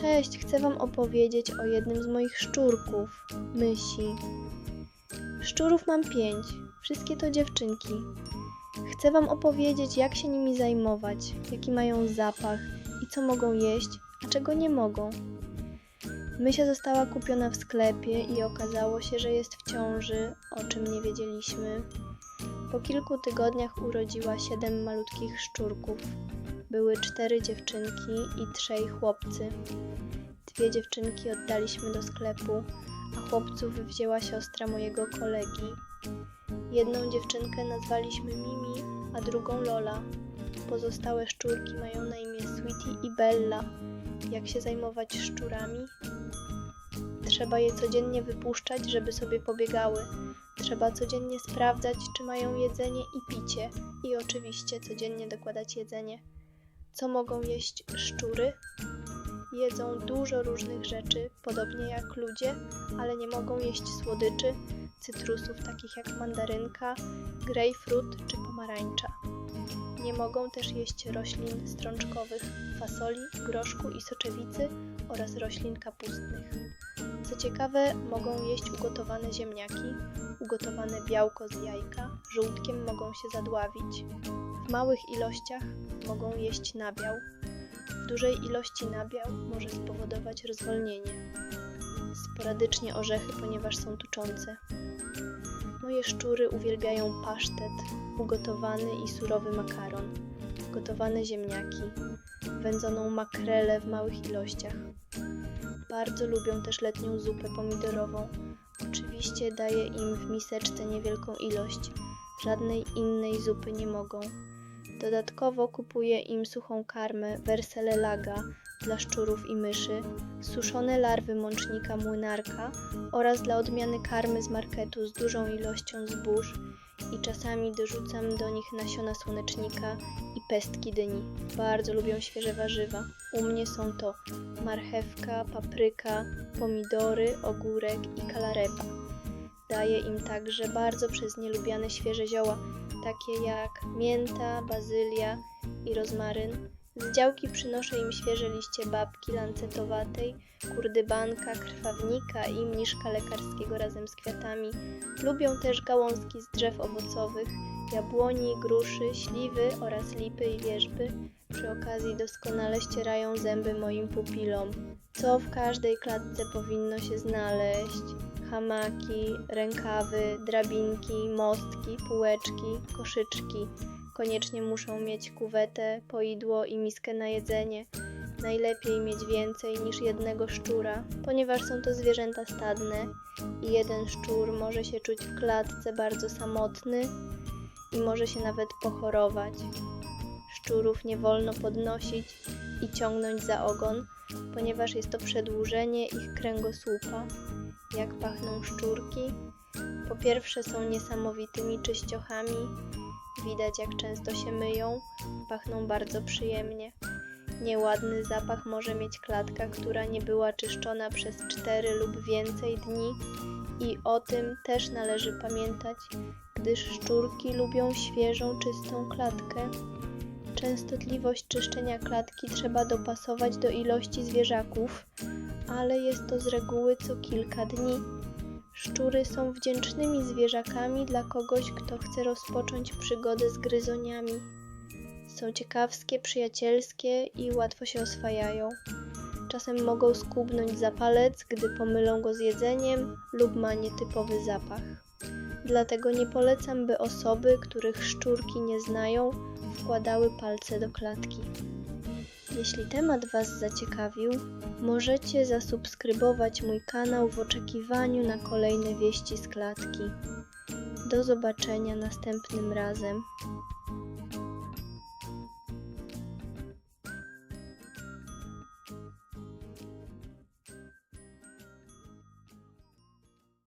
Cześć, chcę Wam opowiedzieć o jednym z moich szczurków, mysi. Szczurów mam pięć, wszystkie to dziewczynki. Chcę Wam opowiedzieć, jak się nimi zajmować, jaki mają zapach i co mogą jeść, a czego nie mogą. Mysia została kupiona w sklepie i okazało się, że jest w ciąży, o czym nie wiedzieliśmy. Po kilku tygodniach urodziła siedem malutkich szczurków. Były cztery dziewczynki i trzej chłopcy. Dwie dziewczynki oddaliśmy do sklepu, a chłopców wzięła siostra mojego kolegi. Jedną dziewczynkę nazwaliśmy Mimi, a drugą Lola. Pozostałe szczurki mają na imię Sweetie i Bella. Jak się zajmować szczurami? Trzeba je codziennie wypuszczać, żeby sobie pobiegały. Trzeba codziennie sprawdzać, czy mają jedzenie i picie, i oczywiście codziennie dokładać jedzenie. Co mogą jeść szczury? Jedzą dużo różnych rzeczy, podobnie jak ludzie, ale nie mogą jeść słodyczy, cytrusów takich jak mandarynka, grejpfrut czy pomarańcza. Nie mogą też jeść roślin strączkowych, fasoli, groszku i soczewicy oraz roślin kapustnych. Co ciekawe, mogą jeść ugotowane ziemniaki, ugotowane białko z jajka, żółtkiem mogą się zadławić. W małych ilościach mogą jeść nabiał. W dużej ilości nabiał może spowodować rozwolnienie. Sporadycznie orzechy, ponieważ są tuczące. Moje szczury uwielbiają pasztet, ugotowany i surowy makaron, gotowane ziemniaki, wędzoną makrelę w małych ilościach. Bardzo lubią też letnią zupę pomidorową. Oczywiście daję im w miseczce niewielką ilość. Żadnej innej zupy nie mogą. Dodatkowo kupuję im suchą karmę Versele Laga dla szczurów i myszy, suszone larwy mącznika młynarka oraz dla odmiany karmy z marketu z dużą ilością zbóż i czasami dorzucam do nich nasiona słonecznika i pestki dyni. Bardzo lubią świeże warzywa. U mnie są to marchewka, papryka, pomidory, ogórek i kalarepa. Daję im także bardzo przez nie lubiane świeże zioła, takie jak mięta, bazylia i rozmaryn. Z działki przynoszę im świeże liście babki lancetowatej, kurdybanka, krwawnika i mniszka lekarskiego razem z kwiatami. Lubią też gałązki z drzew owocowych, jabłoni, gruszy, śliwy oraz lipy i wierzby. Przy okazji doskonale ścierają zęby moim pupilom. Co w każdej klatce powinno się znaleźć? Hamaki, rękawy, drabinki, mostki, półeczki, koszyczki. Koniecznie muszą mieć kuwetę, poidło i miskę na jedzenie. Najlepiej mieć więcej niż jednego szczura, ponieważ są to zwierzęta stadne i jeden szczur może się czuć w klatce bardzo samotny i może się nawet pochorować. Szczurów nie wolno podnosić i ciągnąć za ogon, ponieważ jest to przedłużenie ich kręgosłupa. Jak pachną szczurki? Po pierwsze są niesamowitymi czyściochami, widać jak często się myją, pachną bardzo przyjemnie. Nieładny zapach może mieć klatka, która nie była czyszczona przez 4 lub więcej dni i o tym też należy pamiętać, gdyż szczurki lubią świeżą, czystą klatkę. Częstotliwość czyszczenia klatki trzeba dopasować do ilości zwierzaków, ale jest to z reguły co kilka dni. Szczury są wdzięcznymi zwierzakami dla kogoś, kto chce rozpocząć przygodę z gryzoniami. Są ciekawskie, przyjacielskie i łatwo się oswajają. Czasem mogą skubnąć za palec, gdy pomylą go z jedzeniem lub ma nietypowy zapach. Dlatego nie polecam, by osoby, których szczurki nie znają, wkładały palce do klatki. Jeśli temat Was zaciekawił, możecie zasubskrybować mój kanał w oczekiwaniu na kolejne wieści z klatki. Do zobaczenia następnym razem.